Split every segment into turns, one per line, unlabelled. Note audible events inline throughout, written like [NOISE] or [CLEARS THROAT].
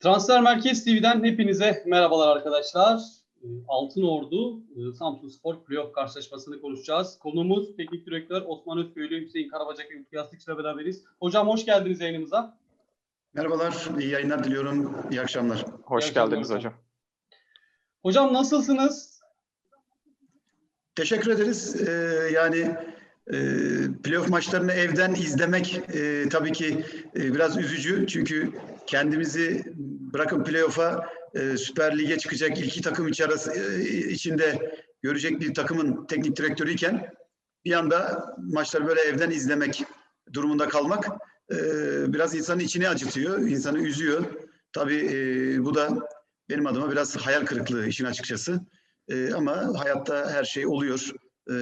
Transfer Merkez TV'den hepinize merhabalar arkadaşlar. Ee, Altın Ordu e, Samsun Spor Playoff karşılaşmasını konuşacağız. Konuğumuz Teknik Direktör Osman Özköylü, Hüseyin Karabacak ve Utku Yastıkçı'la beraberiz. Hocam hoş geldiniz yayınımıza.
Merhabalar, iyi yayınlar diliyorum. İyi akşamlar.
Hoş
İyi
geldiniz
hocam.
hocam.
Hocam nasılsınız?
Teşekkür ederiz. Ee, yani e, playoff maçlarını evden izlemek e, tabii ki e, biraz üzücü. Çünkü kendimizi bırakın playoff'a e, Süper Lig'e çıkacak iki takım içerisi, e, içinde görecek bir takımın teknik direktörüyken bir anda maçları böyle evden izlemek durumunda kalmak e, biraz insanın içini acıtıyor, insanı üzüyor. Tabii e, bu da benim adıma biraz hayal kırıklığı işin açıkçası. E, ama hayatta her şey oluyor. E,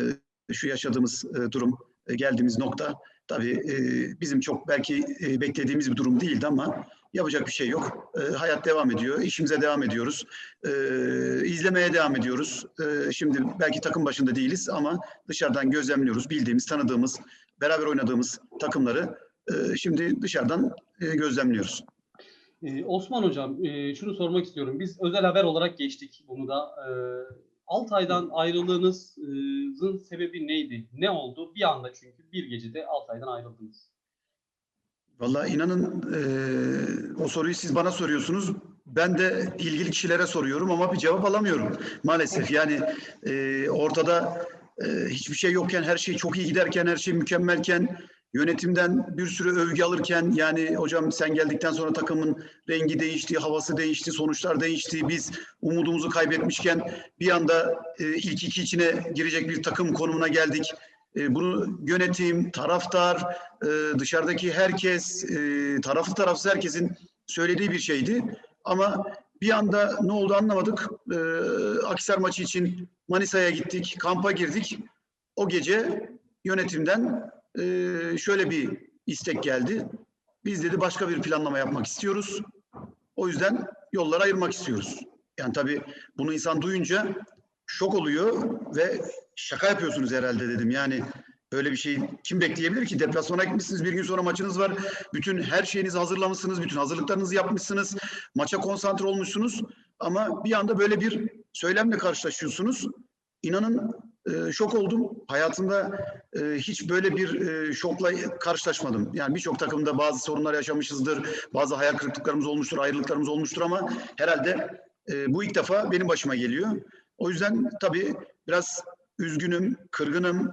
şu yaşadığımız e, durum, e, geldiğimiz nokta tabii e, bizim çok belki e, beklediğimiz bir durum değildi ama yapacak bir şey yok. E, hayat devam ediyor, işimize devam ediyoruz, e, izlemeye devam ediyoruz. E, şimdi belki takım başında değiliz ama dışarıdan gözlemliyoruz, bildiğimiz, tanıdığımız, beraber oynadığımız takımları e, şimdi dışarıdan e, gözlemliyoruz.
Ee, Osman Hocam e, şunu sormak istiyorum. Biz özel haber olarak geçtik bunu da. Ee, Altay'dan ayrılığınızın sebebi neydi? Ne oldu? Bir anda çünkü bir gecede Altay'dan ayrıldınız.
Vallahi inanın eee, o soruyu siz bana soruyorsunuz. Ben de ilgili kişilere soruyorum ama bir cevap alamıyorum maalesef. Yani eee, ortada eee, hiçbir şey yokken, her şey çok iyi giderken, her şey mükemmelken, yönetimden bir sürü övgü alırken yani hocam sen geldikten sonra takımın rengi değişti, havası değişti, sonuçlar değişti. Biz umudumuzu kaybetmişken bir anda eee, ilk iki içine girecek bir takım konumuna geldik. E, bunu yönetim, taraftar, e, dışarıdaki herkes, e, taraflı tarafsız herkesin söylediği bir şeydi. Ama bir anda ne oldu anlamadık. E, Akhisar maçı için Manisa'ya gittik, kampa girdik. O gece yönetimden e, şöyle bir istek geldi. Biz dedi başka bir planlama yapmak istiyoruz. O yüzden yolları ayırmak istiyoruz. Yani tabii bunu insan duyunca şok oluyor ve şaka yapıyorsunuz herhalde dedim. Yani böyle bir şey kim bekleyebilir ki? Deplasmana gitmişsiniz, bir gün sonra maçınız var. Bütün her şeyinizi hazırlamışsınız, bütün hazırlıklarınızı yapmışsınız. Maça konsantre olmuşsunuz. Ama bir anda böyle bir söylemle karşılaşıyorsunuz. İnanın e, şok oldum. Hayatımda e, hiç böyle bir e, şokla karşılaşmadım. Yani birçok takımda bazı sorunlar yaşamışızdır. Bazı hayal kırıklıklarımız olmuştur, ayrılıklarımız olmuştur ama herhalde e, bu ilk defa benim başıma geliyor. O yüzden tabii biraz üzgünüm, kırgınım.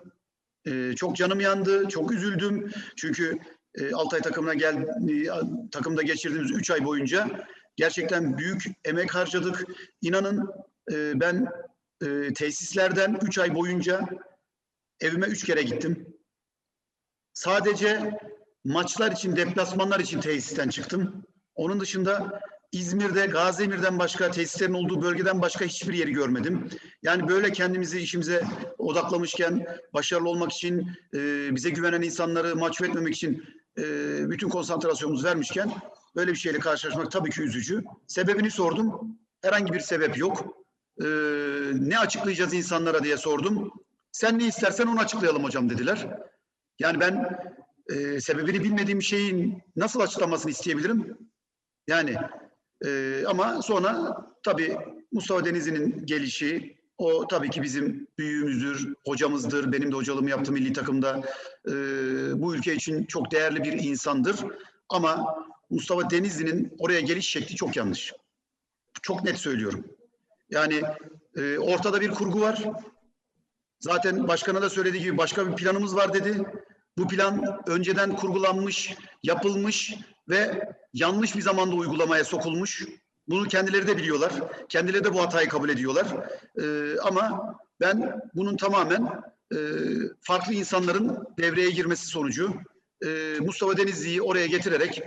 Ee, çok canım yandı, çok üzüldüm. Çünkü e, Altay takımına gel e, takımda geçirdiğimiz 3 ay boyunca gerçekten büyük emek harcadık. İnanın e, ben e, tesislerden 3 ay boyunca evime 3 kere gittim. Sadece maçlar için, deplasmanlar için tesisten çıktım. Onun dışında İzmir'de, Gaziemir'den başka, tesislerin olduğu bölgeden başka hiçbir yeri görmedim. Yani böyle kendimizi işimize odaklamışken, başarılı olmak için, e, bize güvenen insanları mahcup etmemek için e, bütün konsantrasyonumuzu vermişken böyle bir şeyle karşılaşmak tabii ki üzücü. Sebebini sordum. Herhangi bir sebep yok. E, ne açıklayacağız insanlara diye sordum. Sen ne istersen onu açıklayalım hocam dediler. Yani ben e, sebebini bilmediğim şeyin nasıl açıklamasını isteyebilirim? Yani ee, ama sonra tabii Mustafa Denizli'nin gelişi, o tabii ki bizim büyüğümüzdür, hocamızdır. Benim de hocalığımı yaptım milli takımda. Ee, bu ülke için çok değerli bir insandır. Ama Mustafa Denizli'nin oraya geliş şekli çok yanlış. Çok net söylüyorum. Yani e, ortada bir kurgu var. Zaten başkana da söylediği gibi başka bir planımız var dedi. Bu plan önceden kurgulanmış, yapılmış ve yanlış bir zamanda uygulamaya sokulmuş. Bunu kendileri de biliyorlar. Kendileri de bu hatayı kabul ediyorlar. Ee, ama ben bunun tamamen e, farklı insanların devreye girmesi sonucu e, Mustafa Denizli'yi oraya getirerek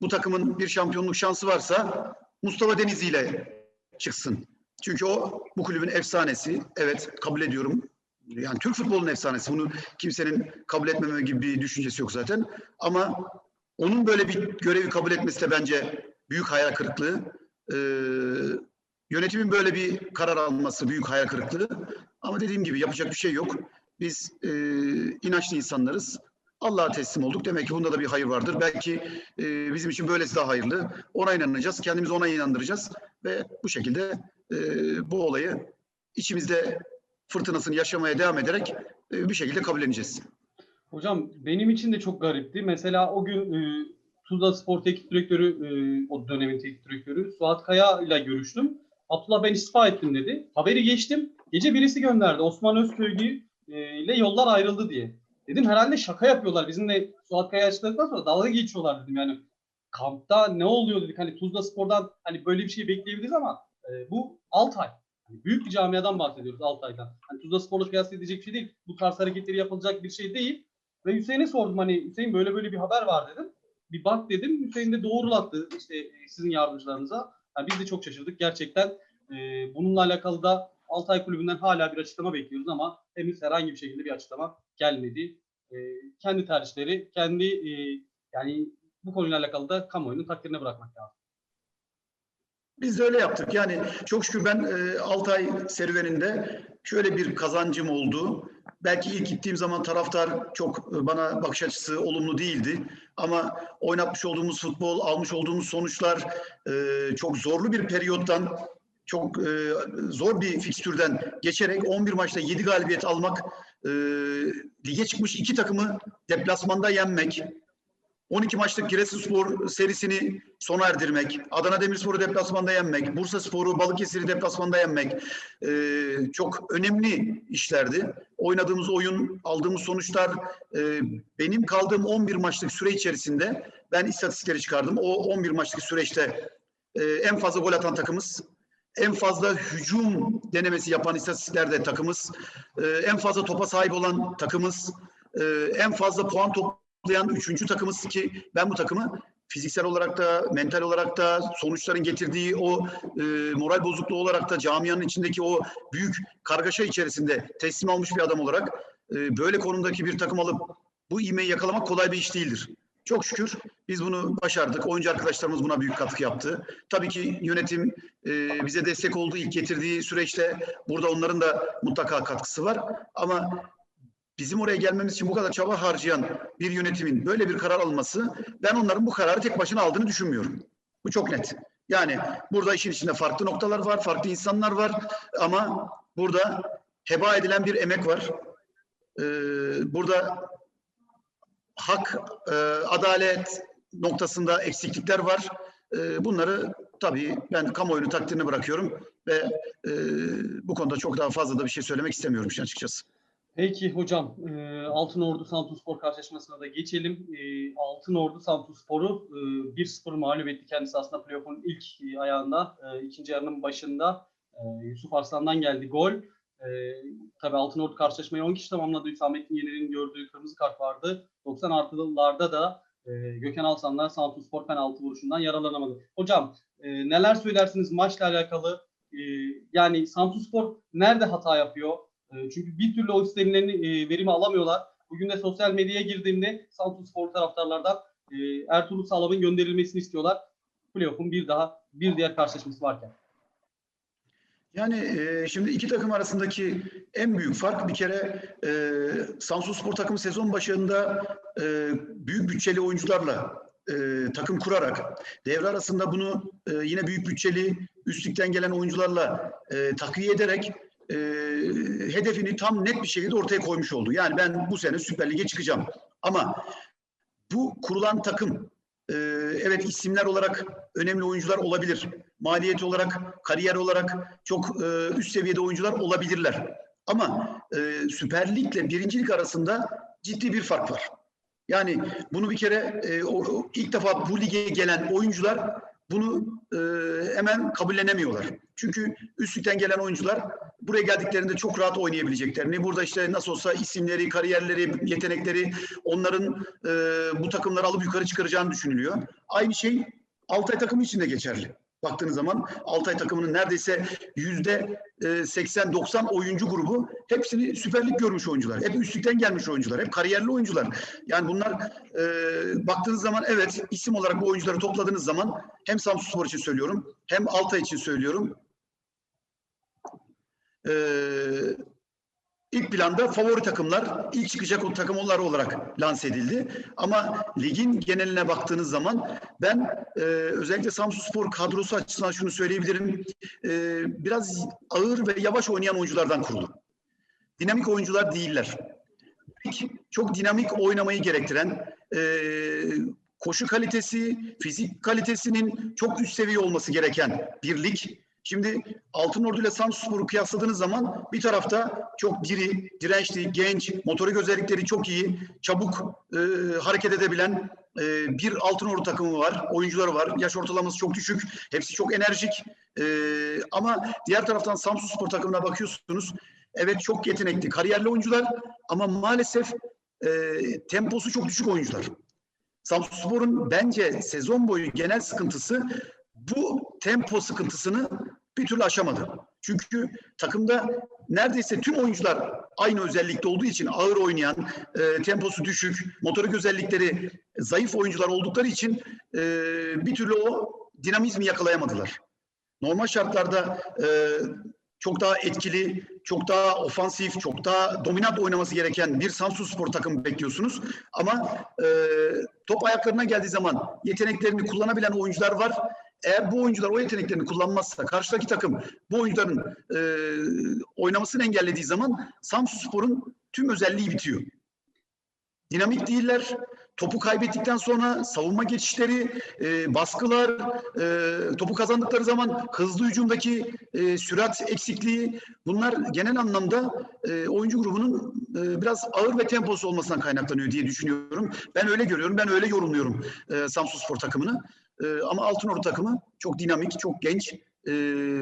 bu takımın bir şampiyonluk şansı varsa Mustafa Denizli ile çıksın. Çünkü o bu kulübün efsanesi. Evet kabul ediyorum. Yani Türk futbolunun efsanesi. Bunu kimsenin kabul etmeme gibi bir düşüncesi yok zaten. Ama onun böyle bir görevi kabul etmesi de bence büyük hayal kırıklığı. Ee, yönetimin böyle bir karar alması büyük hayal kırıklığı. Ama dediğim gibi yapacak bir şey yok. Biz e, inançlı insanlarız. Allah'a teslim olduk. Demek ki bunda da bir hayır vardır. Belki e, bizim için böylesi daha hayırlı. Ona inanacağız. Kendimizi ona inandıracağız. Ve bu şekilde e, bu olayı içimizde fırtınasını yaşamaya devam ederek e, bir şekilde kabulleneceğiz.
Hocam benim için de çok garipti. Mesela o gün e, Tuzla Spor Teknik Direktörü, e, o dönemin teknik direktörü Suat Kaya ile görüştüm. Abdullah ben istifa ettim dedi. Haberi geçtim. Gece birisi gönderdi. Osman Özköylü e, ile yollar ayrıldı diye. Dedim herhalde şaka yapıyorlar. Bizimle Suat Kaya açıkladıktan sonra dalga geçiyorlar dedim. Yani kampta ne oluyor dedik. Hani Tuzla Spor'dan hani böyle bir şey bekleyebiliriz ama e, bu Altay. Yani büyük bir camiadan bahsediyoruz Altay'dan. Hani Tuzla Spor'la kıyas edilecek bir şey değil. Bu tarz hareketleri yapılacak bir şey değil. Ve Hüseyin'e sordum hani Hüseyin böyle böyle bir haber var dedim. Bir bak dedim. Hüseyin de doğrulattı işte e, sizin yardımcılarınıza. Yani biz de çok şaşırdık. Gerçekten e, bununla alakalı da Altay Kulübü'nden hala bir açıklama bekliyoruz ama henüz herhangi bir şekilde bir açıklama gelmedi. E, kendi tercihleri, kendi e, yani bu konuyla alakalı da kamuoyunun takdirine bırakmak lazım.
Biz de öyle yaptık. Yani çok şükür ben e, 6 ay serüveninde şöyle bir kazancım oldu. Belki ilk gittiğim zaman taraftar çok e, bana bakış açısı olumlu değildi. Ama oynatmış olduğumuz futbol, almış olduğumuz sonuçlar e, çok zorlu bir periyottan, çok e, zor bir fikstürden geçerek 11 maçta 7 galibiyet almak, e, lige çıkmış iki takımı deplasmanda yenmek, 12 maçlık Giresunspor serisini sona erdirmek, Adana Demirspor'u deplasmanda yenmek, Bursaspor'u Balıkesir'i deplasmanda yenmek e, çok önemli işlerdi. Oynadığımız oyun, aldığımız sonuçlar e, benim kaldığım 11 maçlık süre içerisinde ben istatistikleri çıkardım. O 11 maçlık süreçte e, en fazla gol atan takımız, en fazla hücum denemesi yapan istatistiklerde takımız, e, en fazla topa sahip olan takımız, e, en fazla puan top toplayan üçüncü takımız ki ben bu takımı fiziksel olarak da mental olarak da sonuçların getirdiği o e, moral bozukluğu olarak da camianın içindeki o büyük kargaşa içerisinde teslim almış bir adam olarak e, böyle konumdaki bir takım alıp bu ivmeyi yakalamak kolay bir iş değildir. Çok şükür biz bunu başardık. Oyuncu arkadaşlarımız buna büyük katkı yaptı. Tabii ki yönetim e, bize destek oldu ilk getirdiği süreçte. Burada onların da mutlaka katkısı var. Ama bizim oraya gelmemiz için bu kadar çaba harcayan bir yönetimin böyle bir karar alması ben onların bu kararı tek başına aldığını düşünmüyorum. Bu çok net. Yani burada işin içinde farklı noktalar var, farklı insanlar var ama burada heba edilen bir emek var. Ee, burada hak, e, adalet noktasında eksiklikler var. E, bunları tabii ben kamuoyunun takdirine bırakıyorum ve e, bu konuda çok daha fazla da bir şey söylemek istemiyorum açıkçası.
Peki hocam, e, Altın Ordu Samsunspor karşılaşmasına da geçelim. E, Altın Ordu Samsunspor'u e, 1-0 mağlup etti. Kendisi aslında playoff'un ilk e, ayağında, e, ikinci yarının başında e, Yusuf Arslan'dan geldi gol. Tabii Altın Ordu karşılaşmayı 10 kişi tamamladı. Hüsamettin Yener'in gördüğü kırmızı kart vardı. 90 artılarda da Gökhan Alsanlar Samsunspor penaltı vuruşundan yaralanamadı. Hocam neler söylersiniz maçla alakalı? Yani Samsunspor nerede hata yapıyor? E, çünkü bir türlü o istenilen e, verimi alamıyorlar. Bugün de sosyal medyaya girdiğimde Samsunspor taraftarlardan e, Ertuğrul Sağlam'ın gönderilmesini istiyorlar. Playoff'un bir daha bir diğer karşılaşması varken.
Yani e, şimdi iki takım arasındaki en büyük fark bir kere e, Samsunspor takımı sezon başında e, büyük bütçeli oyuncularla e, takım kurarak devre arasında bunu e, yine büyük bütçeli üstlükten gelen oyuncularla e, takviye ederek e, hedefini tam net bir şekilde ortaya koymuş oldu. Yani ben bu sene Süper Lig'e çıkacağım. Ama bu kurulan takım e, evet isimler olarak önemli oyuncular olabilir. Maliyet olarak, kariyer olarak çok e, üst seviyede oyuncular olabilirler. Ama e, Süper Lig ile birincilik arasında ciddi bir fark var. Yani bunu bir kere e, o, ilk defa bu lige gelen oyuncular bunu e, hemen kabullenemiyorlar. Çünkü üstlükten gelen oyuncular buraya geldiklerinde çok rahat oynayabileceklerini, burada işte nasıl olsa isimleri, kariyerleri, yetenekleri onların e, bu takımları alıp yukarı çıkaracağını düşünülüyor. Aynı şey Altay takımı için de geçerli. Baktığınız zaman Altay takımının neredeyse yüzde 80-90 oyuncu grubu hepsini Süper Lig görmüş oyuncular. Hep üstlükten gelmiş oyuncular. Hep kariyerli oyuncular. Yani bunlar e, baktığınız zaman evet isim olarak bu oyuncuları topladığınız zaman hem Samsunspor için söylüyorum hem Altay için söylüyorum. E, ilk planda favori takımlar, ilk çıkacak o takımlar olarak lanse edildi. Ama ligin geneline baktığınız zaman ben e, özellikle Samsunspor kadrosu açısından şunu söyleyebilirim. E, biraz ağır ve yavaş oynayan oyunculardan kurulu. Dinamik oyuncular değiller. Çok dinamik oynamayı gerektiren, e, koşu kalitesi, fizik kalitesinin çok üst seviye olması gereken bir lig. Şimdi Altınordu ile Samsunspor'u kıyasladığınız zaman bir tarafta çok diri, dirençli, genç, motorik özellikleri çok iyi, çabuk e, hareket edebilen e, bir Altınordu takımı var, oyuncuları var. Yaş ortalaması çok düşük, hepsi çok enerjik. E, ama diğer taraftan Samsunspor takımına bakıyorsunuz. Evet çok yetenekli, kariyerli oyuncular ama maalesef e, temposu çok düşük oyuncular. Samsunspor'un bence sezon boyu genel sıkıntısı bu tempo sıkıntısını bir türlü aşamadı. Çünkü takımda neredeyse tüm oyuncular aynı özellikte olduğu için ağır oynayan, e, temposu düşük, motorik özellikleri zayıf oyuncular oldukları için e, bir türlü o dinamizmi yakalayamadılar. Normal şartlarda e, çok daha etkili, çok daha ofansif, çok daha dominant oynaması gereken bir Samsunspor takımı bekliyorsunuz. Ama e, top ayaklarına geldiği zaman yeteneklerini kullanabilen oyuncular var. Eğer bu oyuncular o yeteneklerini kullanmazsa, karşıdaki takım bu oyuncuların e, oynamasını engellediği zaman Samsunspor'un tüm özelliği bitiyor. Dinamik değiller. Topu kaybettikten sonra savunma geçişleri, e, baskılar, e, topu kazandıkları zaman hızlı hücumdaki e, sürat eksikliği bunlar genel anlamda e, oyuncu grubunun e, biraz ağır ve temposu olmasından kaynaklanıyor diye düşünüyorum. Ben öyle görüyorum, ben öyle yorumluyorum e, Samsunspor takımını. E, ama Altınordu takımı çok dinamik, çok genç e,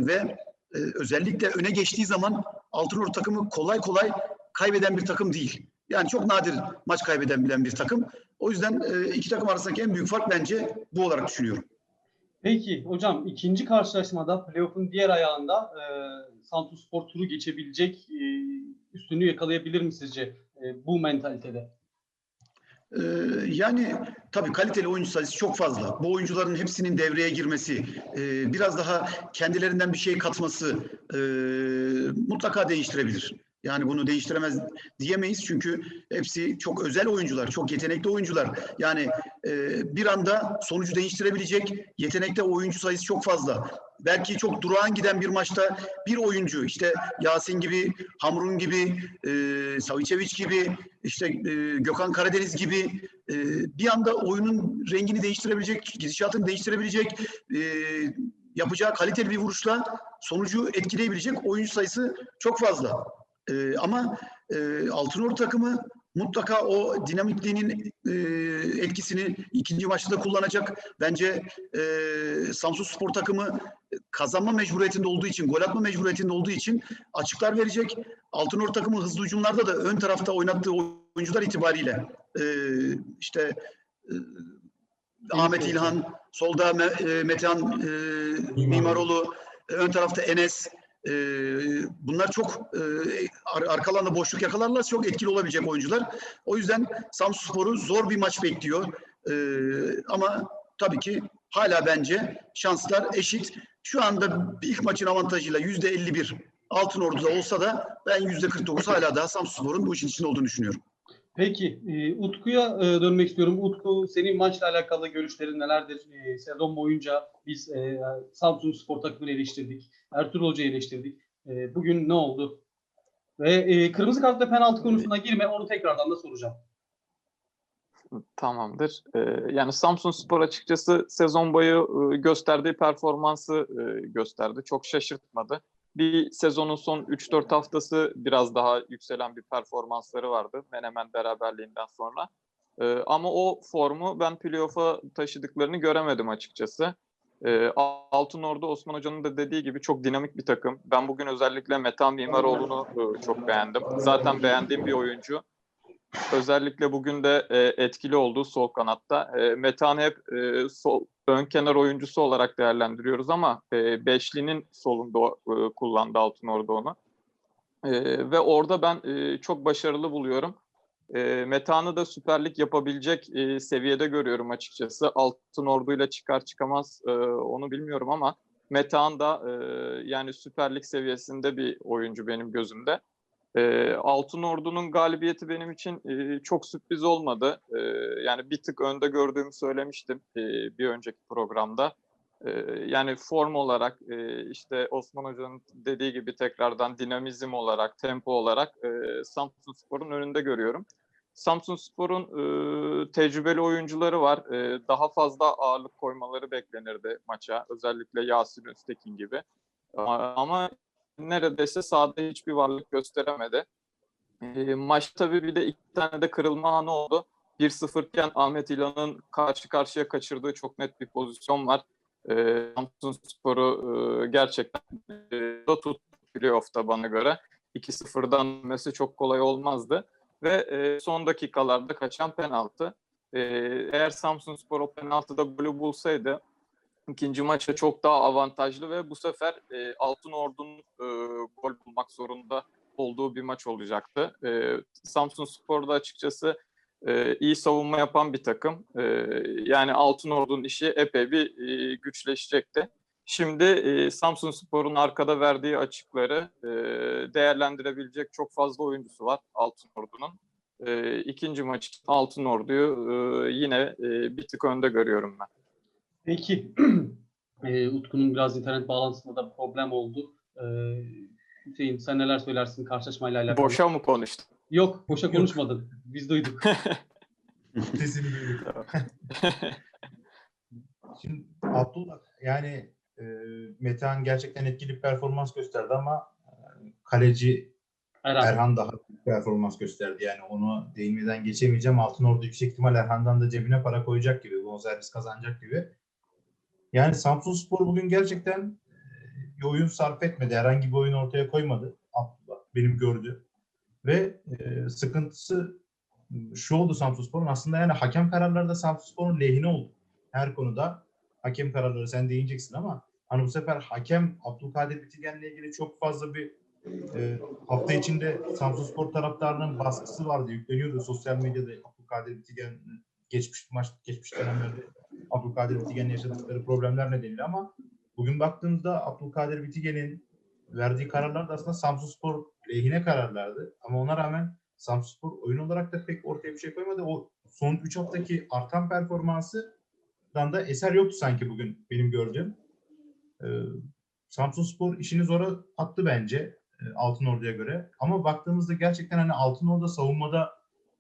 ve e, özellikle öne geçtiği zaman Altınordu takımı kolay kolay kaybeden bir takım değil. Yani çok nadir maç kaybeden bilen bir takım. O yüzden e, iki takım arasındaki en büyük fark bence bu olarak düşünüyorum.
Peki hocam ikinci karşılaşmada playoff'un diğer ayağında e, Samsunspor turu geçebilecek e, üstünlüğü yakalayabilir mi sizce e, bu mentalitede?
Ee, yani tabii kaliteli oyuncu sayısı çok fazla. Bu oyuncuların hepsinin devreye girmesi, e, biraz daha kendilerinden bir şey katması e, mutlaka değiştirebilir. Yani bunu değiştiremez diyemeyiz çünkü hepsi çok özel oyuncular, çok yetenekli oyuncular. Yani e, bir anda sonucu değiştirebilecek yetenekte oyuncu sayısı çok fazla. Belki çok durağan giden bir maçta bir oyuncu işte Yasin gibi, Hamrun gibi, e, Savicevic gibi, işte e, Gökhan Karadeniz gibi e, bir anda oyunun rengini değiştirebilecek, gidişatını değiştirebilecek, e, yapacağı kaliteli bir vuruşla sonucu etkileyebilecek oyuncu sayısı çok fazla. E, ama e, Altınordu takımı mutlaka o dinamikliğinin e, etkisini ikinci maçta da kullanacak. Bence e, Samsun Spor takımı kazanma mecburiyetinde olduğu için, gol atma mecburiyetinde olduğu için açıklar verecek. Altınordu takımı hızlı hücumlarda da ön tarafta oynattığı oyuncular itibariyle e, işte e, Ahmet İlhan, solda Me, e, Metehan e, Mimaroğlu, ön tarafta Enes, e, bunlar çok e, ar arkalarında boşluk yakalarlar çok etkili olabilecek oyuncular. O yüzden Samsunspor'u zor bir maç bekliyor. E, ama tabii ki hala bence şanslar eşit. Şu anda ilk maçın avantajıyla yüzde 51 Altınordu'da olsa da ben yüzde 49 hala daha Samsunspor'un bu işin içinde olduğunu düşünüyorum.
Peki e, Utku'ya e, dönmek istiyorum. Utku senin maçla alakalı görüşlerin nelerdir? E, sezon boyunca biz e, Samsun Spor takımını eleştirdik. Ertuğrul Hoca'yı eleştirdik. E, bugün ne oldu? Ve e, kırmızı kartla penaltı konusuna girme. Onu tekrardan da soracağım.
Tamamdır. Ee, yani Samsun Spor açıkçası sezon boyu e, gösterdiği performansı e, gösterdi. Çok şaşırtmadı. Bir sezonun son 3-4 haftası biraz daha yükselen bir performansları vardı Menemen beraberliğinden sonra. Ee, ama o formu ben playoff'a taşıdıklarını göremedim açıkçası. Ee, Altınordu Osman Hoca'nın da dediği gibi çok dinamik bir takım. Ben bugün özellikle Metan Mimaroğlu'nu e, çok beğendim. Zaten beğendiğim bir oyuncu. Özellikle bugün de e, etkili olduğu sol kanatta. E, Metan hep e, sol, ön kenar oyuncusu olarak değerlendiriyoruz ama beşlinin solunda e, kullandı Altınordu onu. E, ve orada ben çok başarılı buluyorum. E, Metan'ı da Süper yapabilecek e, seviyede görüyorum açıkçası. Altın Ordu'yla çıkar çıkamaz e, onu bilmiyorum ama Metan da e, yani Süper seviyesinde bir oyuncu benim gözümde. E, Altın Ordu'nun galibiyeti benim için e, çok sürpriz olmadı. E, yani bir tık önde gördüğümü söylemiştim e, bir önceki programda. Yani form olarak işte Osman Hoca'nın dediği gibi tekrardan dinamizm olarak, tempo olarak Samsun Spor'un önünde görüyorum. Samsun Spor'un tecrübeli oyuncuları var. Daha fazla ağırlık koymaları beklenirdi maça. Özellikle Yasin Öztekin gibi. Ama neredeyse sahada hiçbir varlık gösteremedi. Maç tabii bir de iki tane de kırılma anı oldu. 1-0 iken Ahmet İlhan'ın karşı karşıya kaçırdığı çok net bir pozisyon var. E, Samsun Spor'u e, gerçekten e, tuttu playoff'ta bana göre. 2-0'dan dönmesi çok kolay olmazdı ve e, son dakikalarda kaçan penaltı. E, eğer Samsun Spor o penaltıda golü bulsaydı ikinci maçta çok daha avantajlı ve bu sefer e, Altın Ordu'nun e, gol bulmak zorunda olduğu bir maç olacaktı. E, Samsun Spor'da açıkçası e, iyi savunma yapan bir takım. E, yani Altın Ordu'nun işi epey bir e, güçleşecekti. Şimdi e, Samsun Spor'un arkada verdiği açıkları e, değerlendirebilecek çok fazla oyuncusu var Altın Ordu'nun. E, ikinci maç için Altın Ordu'yu e, yine e, bir tık önde görüyorum ben.
Peki. Ee, [CLEARS THROAT] Utku'nun biraz internet bağlantısında da problem oldu. Ee, Hüseyin sen neler söylersin karşılaşmayla alakalı?
Boşa mı konuştun?
Yok boşa konuşmadın. Biz duyduk. [LAUGHS]
Sesini duyduk. [LAUGHS] Şimdi Abdullah yani e, Metehan gerçekten etkili bir performans gösterdi ama e, kaleci
Erhan.
Erhan daha büyük performans gösterdi. Yani onu değinmeden geçemeyeceğim. Altınordu yüksek ihtimal Erhan'dan da cebine para koyacak gibi. Bonservis kazanacak gibi. Yani Samsun Spor bugün gerçekten e, bir oyun sarf etmedi. Herhangi bir oyun ortaya koymadı. Abdullah benim gördüğüm. Ve e, sıkıntısı şu oldu Samsun Spor'un. Aslında yani hakem kararları da Samsun Spor'un lehine oldu. Her konuda hakem kararları sen değineceksin ama hani bu sefer hakem Abdülkadir Bitirgen'le ilgili çok fazla bir e, hafta içinde Samsun Spor taraftarının baskısı vardı. Yükleniyordu sosyal medyada Abdülkadir Bitirgen geçmiş maç geçmiş dönemlerde Abdülkadir Bitirgen'le yaşadıkları problemler nedeniyle ama bugün baktığımızda Abdülkadir Bitirgen'in verdiği kararlar da aslında Samsun Spor lehine kararlardı. Ama ona rağmen Samsunspor oyun olarak da pek ortaya bir şey koymadı. O son 3 haftaki artan performansından da eser yoktu sanki bugün benim gördüğüm. Ee, Samsunspor işini zora attı bence e, Altınordu'ya göre. Ama baktığımızda gerçekten hani Altınordu savunmada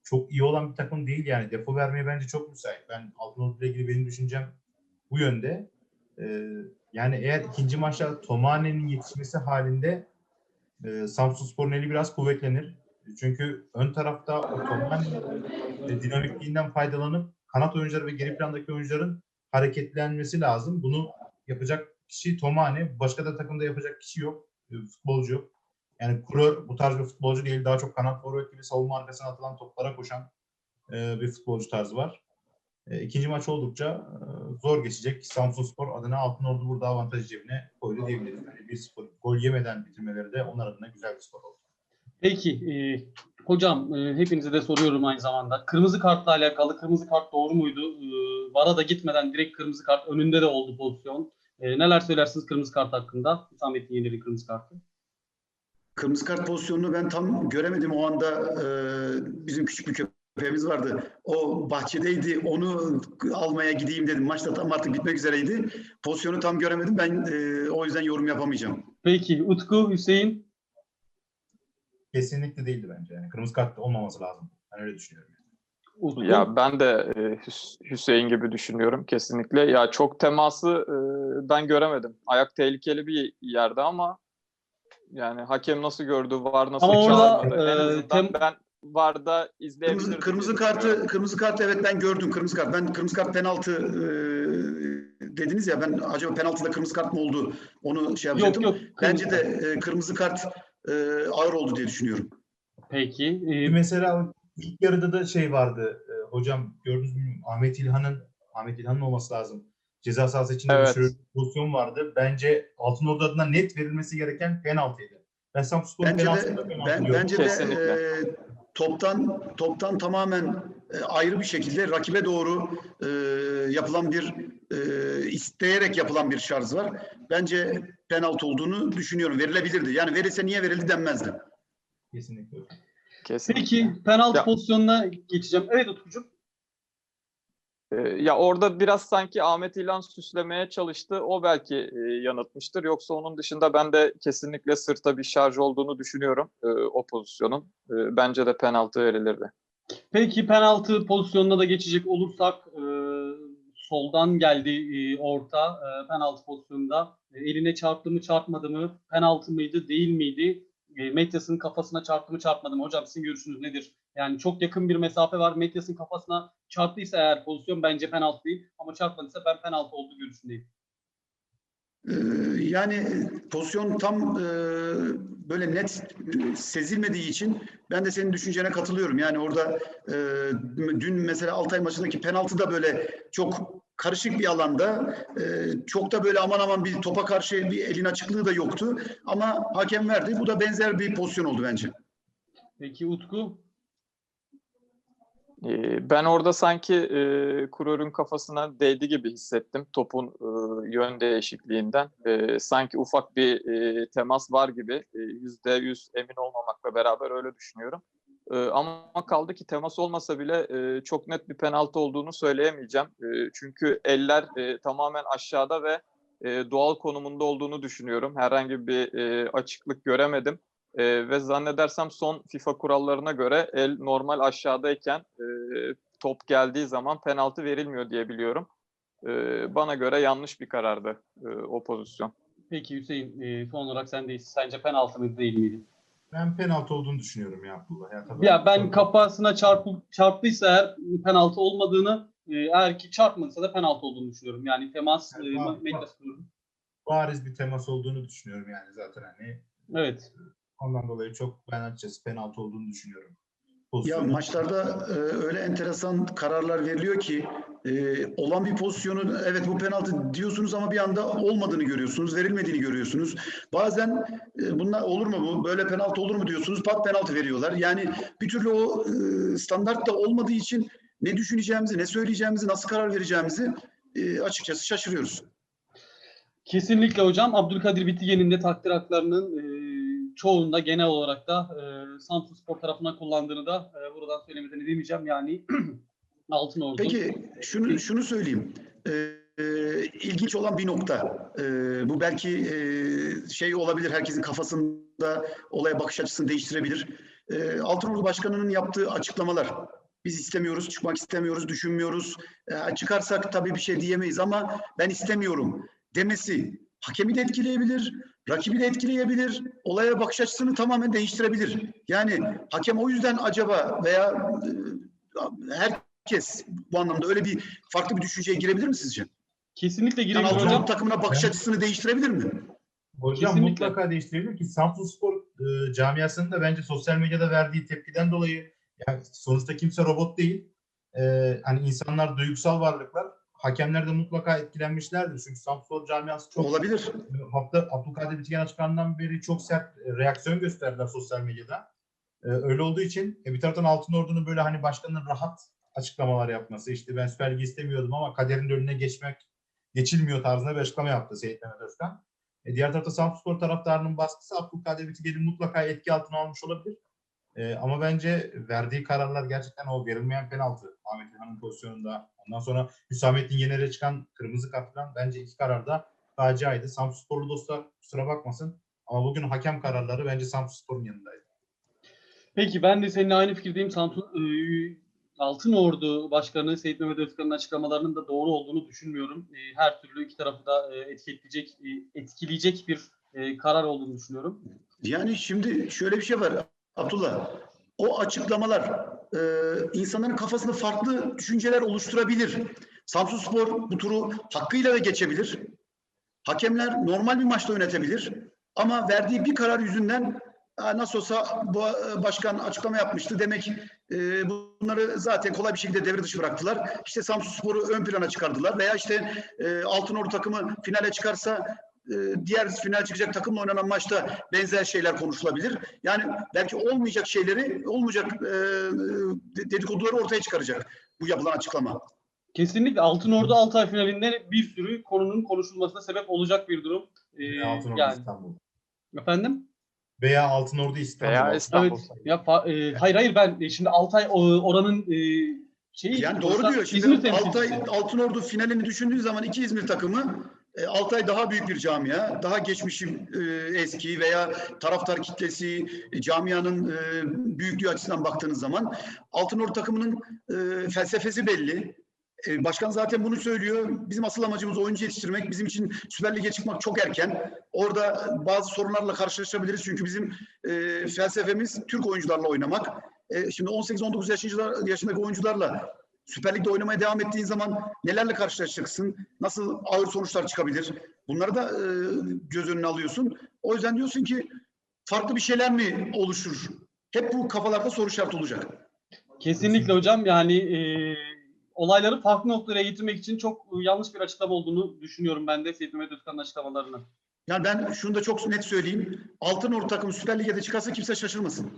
çok iyi olan bir takım değil yani. Defo vermeye bence çok müsait. Ben Altınordu ile ilgili benim düşüncem bu yönde. Ee, yani eğer ikinci maçta Tomane'nin yetişmesi halinde e, Samsunspor'un eli biraz kuvvetlenir. Çünkü ön tarafta o Tomane e, dinamikliğinden faydalanıp kanat oyuncuları ve geri plandaki oyuncuların hareketlenmesi lazım. Bunu yapacak kişi Tomane. Başka da takımda yapacak kişi yok. e, Futbolcu yok. Yani Kurör bu tarz bir futbolcu değil. Daha çok kanat forvet gibi savunma arkasına atılan toplara koşan e, bir futbolcu tarzı var. E, ikinci maç oldukça e, zor geçecek. Samsunspor adına Altınordu burada avantajı cebine koydu diyebiliriz. Yani 1-0 gol yemeden bitirmeleri de onlar adına güzel bir skor oldu.
Peki e, hocam e, hepinize de soruyorum aynı zamanda. Kırmızı kartla alakalı kırmızı kart doğru muydu? E, VAR'a da gitmeden direkt kırmızı kart önünde de oldu pozisyon. E, neler söylersiniz kırmızı kart hakkında? Hüsamettin Yener'in kırmızı kartı.
Kırmızı kart pozisyonunu ben tam göremedim o anda e, bizim küçük bir köpeğimiz vardı. O bahçedeydi onu almaya gideyim dedim. Maçta tam artık bitmek üzereydi. Pozisyonu tam göremedim ben e, o yüzden yorum yapamayacağım.
Peki Utku, Hüseyin.
Kesinlikle değildi bence. Yani kırmızı kart da olmaması lazım. Ben öyle düşünüyorum.
Utku.
Ya ben de e, Hüs- Hüseyin gibi düşünüyorum kesinlikle. Ya çok teması e, ben göremedim. Ayak tehlikeli bir yerde ama yani hakem nasıl gördü, var nasıl
Ama orada,
çağırmadı. En
e,
azından
tem-
ben VAR'da izleyebilirdim.
Kırmızı, kırmızı kartı kırmızı kartı evet ben gördüm kırmızı kart. Ben kırmızı kart penaltı e, dediniz ya ben acaba penaltıda kırmızı kart mı oldu onu şey
Yok
yapacaktım.
yok.
Bence
kırmızı-
de e, kırmızı kart e, ağır oldu diye düşünüyorum.
Peki. E,
Mesela ilk yarıda da şey vardı. e, hocam gördünüz mü? Ahmet İlhan'ın Ahmet İlhan'ın olması lazım. Ceza sahası içinde
Evet.
bir pozisyon vardı. Bence Altınordu adına net verilmesi gereken penaltıydı. Ben Samsunspor'un
Bence
penaltısını
de
penaltı
ben, bence de e, toptan toptan tamamen e, ayrı bir şekilde rakibe doğru e, yapılan bir e, isteyerek yapılan bir şarj var. Bence penaltı olduğunu düşünüyorum. Verilebilirdi. Yani verirse niye verildi denmezdi.
Kesinlikle.
Kesinlikle.
Peki penaltı
Ya-
pozisyonuna geçeceğim. Evet Utkucuğum.
Ee, ya orada biraz sanki Ahmet İlhan süslemeye çalıştı. O belki e, yanıltmıştır. Yoksa onun dışında ben de kesinlikle sırta bir şarj olduğunu düşünüyorum e, o pozisyonun. E, bence de penaltı verilirdi.
Peki penaltı pozisyonuna da geçecek olursak soldan geldi orta penaltı pozisyonunda. Eline çarptı mı çarpmadı mı? Penaltı mıydı değil miydi? E, kafasına çarptı mı çarpmadı mı? Hocam sizin görüşünüz nedir? Yani çok yakın bir mesafe var. Metyas'ın kafasına çarptıysa eğer pozisyon bence penaltı değil. Ama çarpmadıysa ben penaltı olduğu görüşündeyim.
Ee, Yani pozisyon tam e, böyle net sezilmediği için ben de senin düşüncene katılıyorum. Yani orada e, dün mesela Altay maçındaki penaltı da böyle çok karışık bir alanda e, çok da böyle aman aman bir topa karşı bir elin açıklığı da yoktu. Ama hakem verdi. Bu da benzer bir pozisyon oldu bence.
Peki Utku?
Ee, Ben orada sanki e, Kurör'ün kafasına değdi gibi hissettim topun e, yön değişikliğinden. E, sanki ufak bir e, temas var gibi e, yüzde yüz emin olmamakla beraber öyle düşünüyorum. E, ama kaldı ki temas olmasa bile e, çok net bir penaltı olduğunu söyleyemeyeceğim. E, çünkü eller e, tamamen aşağıda ve e, doğal konumunda olduğunu düşünüyorum. Herhangi bir e, açıklık göremedim. Ee, ve zannedersem son FIFA kurallarına göre el normal aşağıdayken e, top geldiği zaman penaltı verilmiyor diye biliyorum. Ee, bana göre yanlış bir karardı e, o pozisyon.
Peki Hüseyin e, son olarak sendeyiz. Sence penaltı mıydı değil miydi?
Ben penaltı olduğunu düşünüyorum ya Abdullah. Ya, tabii-
Ya ben kafasına çarpı, çarptıysa eğer penaltı olmadığını, e, eğer ki çarpmadıysa da penaltı olduğunu düşünüyorum. Yani temas,
Evet,
e,
var,
Medyas
var.
kurulu.
bariz bir temas olduğunu düşünüyorum yani zaten hani.
Evet.
Ondan dolayı çok ben açıkçası penaltı olduğunu düşünüyorum.
Ya
Pozisyonu-
maçlarda e, öyle enteresan kararlar veriliyor ki e, olan bir pozisyonu evet bu penaltı diyorsunuz ama bir anda olmadığını görüyorsunuz, verilmediğini görüyorsunuz. Bazen e, bunlar olur mu bu böyle penaltı olur mu diyorsunuz pat penaltı veriyorlar. Yani bir türlü o e, standart da olmadığı için ne düşüneceğimizi, ne söyleyeceğimizi, nasıl karar vereceğimizi e, açıkçası şaşırıyoruz.
Kesinlikle hocam. Abdülkadir Bitigen'in de takdir haklarının e, çoğunda genel olarak da e, Samsun Spor tarafına kullandığını da e, buradan söylemeden edemeyeceğim. Yani [CLEARS THROAT] Altın Ordu.
Peki şunu şunu söyleyeyim. Ee, e, ilginç olan bir nokta. Ee, bu belki e, şey olabilir. Herkesin kafasında olaya bakış açısını değiştirebilir. Ee, Altınordu Başkanı'nın yaptığı açıklamalar. Biz istemiyoruz, çıkmak istemiyoruz, düşünmüyoruz. Ee, çıkarsak tabii bir şey diyemeyiz ama ben istemiyorum demesi hakemi de etkileyebilir, rakibi de etkileyebilir, olaya bakış açısını tamamen değiştirebilir. Yani hakem o yüzden acaba veya e, her herkes bu anlamda öyle bir farklı bir düşünceye girebilir mi sizce?
Kesinlikle
Yani
girebilir
Altınordu
hocam.
takımına bakış açısını değiştirebilir mi?
Hocam
Kesinlikle.
mutlaka değiştirebilir ki Samsun Spor e, camiasının da bence sosyal medyada verdiği tepkiden dolayı yani sonuçta kimse robot değil. E, hani insanlar duygusal varlıklar. Hakemler de mutlaka etkilenmişlerdir. Çünkü Samsun Spor camiası çok
Olabilir.
hafta Abdülkadir Bitigen açıklandığından beri çok sert e, reaksiyon gösterdiler sosyal medyada. E, öyle olduğu için e, bir taraftan Altınordu'nun böyle hani başkanın rahat açıklamalar yapması işte ben Süper Ligi istemiyordum ama kaderin önüne geçmek geçilmiyor tarzında bir açıklama yaptı Seyit Mehmet Özkan. E, diğer tarafta Samsunspor taraftarının baskısı Abdülkadir Bitigen'in mutlaka etki altına almış olabilir. E, ama bence verdiği kararlar gerçekten o verilmeyen penaltı Ahmet İlhan'ın pozisyonunda. Ondan sonra Hüsamettin Yener'e çıkan kırmızı kart bence iki karar da faciaydı. Samsunsporlu dostlar kusura bakmasın. Ama bugün hakem kararları bence Samsunspor'un yanındaydı.
Peki ben de seninle aynı fikirdeyim. Samsun e, Altın Ordu Başkanı Seyit Mehmet Özkan'ın açıklamalarının da doğru olduğunu düşünmüyorum. E, her türlü iki tarafı da e, etkileyecek e, etkileyecek bir karar olduğunu düşünüyorum.
Yani şimdi şöyle bir şey var Abdullah. O açıklamalar insanların kafasında farklı düşünceler oluşturabilir. Samsunspor bu turu hakkıyla da geçebilir. Hakemler normal bir maçta yönetebilir. Ama verdiği bir karar yüzünden "Aa, nasıl olsa bu e, başkan açıklama yapmıştı. Demek e, bunları zaten kolay bir şekilde devre dışı bıraktılar. İşte Samsunspor'u ön plana çıkardılar. Veya işte e, Altınordu takımı finale çıkarsa e, diğer final çıkacak takımla oynanan maçta benzer şeyler konuşulabilir. Yani belki olmayacak şeyleri, olmayacak e, dedikoduları ortaya çıkaracak bu yapılan açıklama.
Kesinlikle Altın Ordu Altay finalinde bir sürü konunun konuşulmasına sebep olacak bir durum. E,
Altınordu
yani
İstanbul.
efendim
Veya Altınordu İstanbul.
Veya. İstanbul.
Evet. Ya fa- e, hayır hayır ben e, şimdi Altay o- oranın e, şeyi
Yani doğru diyor.
İzmir
Şimdi Altay
temsilcisi.
Altınordu finalini düşündüğün zaman iki İzmir takımı e, Altay daha büyük bir camia, daha geçmişi e, eski veya taraftar kitlesi, e, camianın e, büyüklüğü açısından baktığınız zaman Altınordu takımının e, felsefesi belli. E, başkan zaten bunu söylüyor. Bizim asıl amacımız oyuncu yetiştirmek. Bizim için Süper Lig'e çıkmak çok erken. Orada bazı sorunlarla karşılaşabiliriz. Çünkü bizim e, felsefemiz Türk oyuncularla oynamak. E, şimdi 18-19 yaşındakiler- yaşındaki oyuncularla Süper Lig'de oynamaya devam ettiğin zaman nelerle karşılaşacaksın? Nasıl ağır sonuçlar çıkabilir? Bunları da e, göz önüne alıyorsun. O yüzden diyorsun ki farklı bir şeyler mi oluşur? Hep bu kafalarda soru işareti olacak.
Kesinlikle hocam yani e, olayları farklı noktalara getirmek için çok e, yanlış bir açıklama olduğunu düşünüyorum ben de Seyit Mehmet Özkan'ın açıklamalarını.
Yani ben şunu da çok net söyleyeyim. Altınordu takımı Süper Lig'e de çıkarsa kimse şaşırmasın.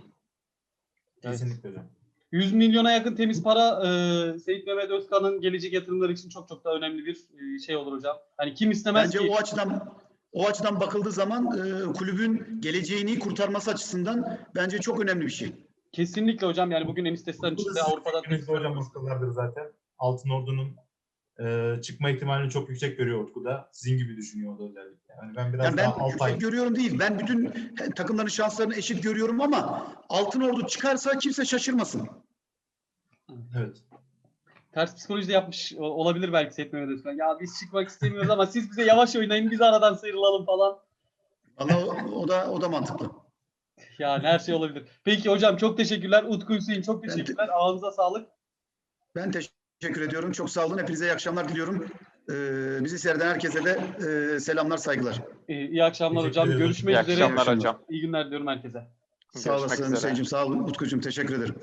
Kesinlikle hocam.
100 milyona yakın temiz para e, Seyit Mehmet Özkan'ın gelecek yatırımları için çok çok daha önemli bir e, şey olur hocam. Hani kim istemez
Bence
ki?
o açıdan o açıdan bakıldığı zaman e, kulübün geleceğini kurtarması açısından bence çok önemli bir şey.
Kesinlikle hocam yani bugün Enis Destan için de Avrupa'da
Günümüzde hocam zaten. Altınordu'nun e, çıkma ihtimalini çok yüksek görüyor Utku da. Sizin gibi düşünüyor o da özellikle. Yani ben biraz
Yani ben
daha Altay.
yüksek görüyorum değil. Ben bütün takımların şanslarını eşit görüyorum ama Altınordu çıkarsa kimse şaşırmasın.
Evet.
ters psikolojide yapmış olabilir belki Seyit Mehmet Özkan. Ya biz çıkmak istemiyoruz ama siz bize yavaş oynayın biz aradan sıyrılalım falan.
Vallahi o, o da o da mantıklı.
Yani her şey olabilir. Peki hocam çok teşekkürler. Utku Hüseyin çok teşekkürler. Ağzınıza sağlık.
Ben teşekkür ediyorum. Çok sağ olun. Hepinize iyi akşamlar diliyorum. Ee, bizi seyreden herkese de e, selamlar, saygılar.
Ee, iyi akşamlar
Teşekkür
hocam. Görüşmek
İyi
üzere.
akşamlar hocam.
İyi günler diliyorum herkese.
Sağ olasın. Hüseyin'cim. Sağ olun Utkucuğum. Teşekkür ederim.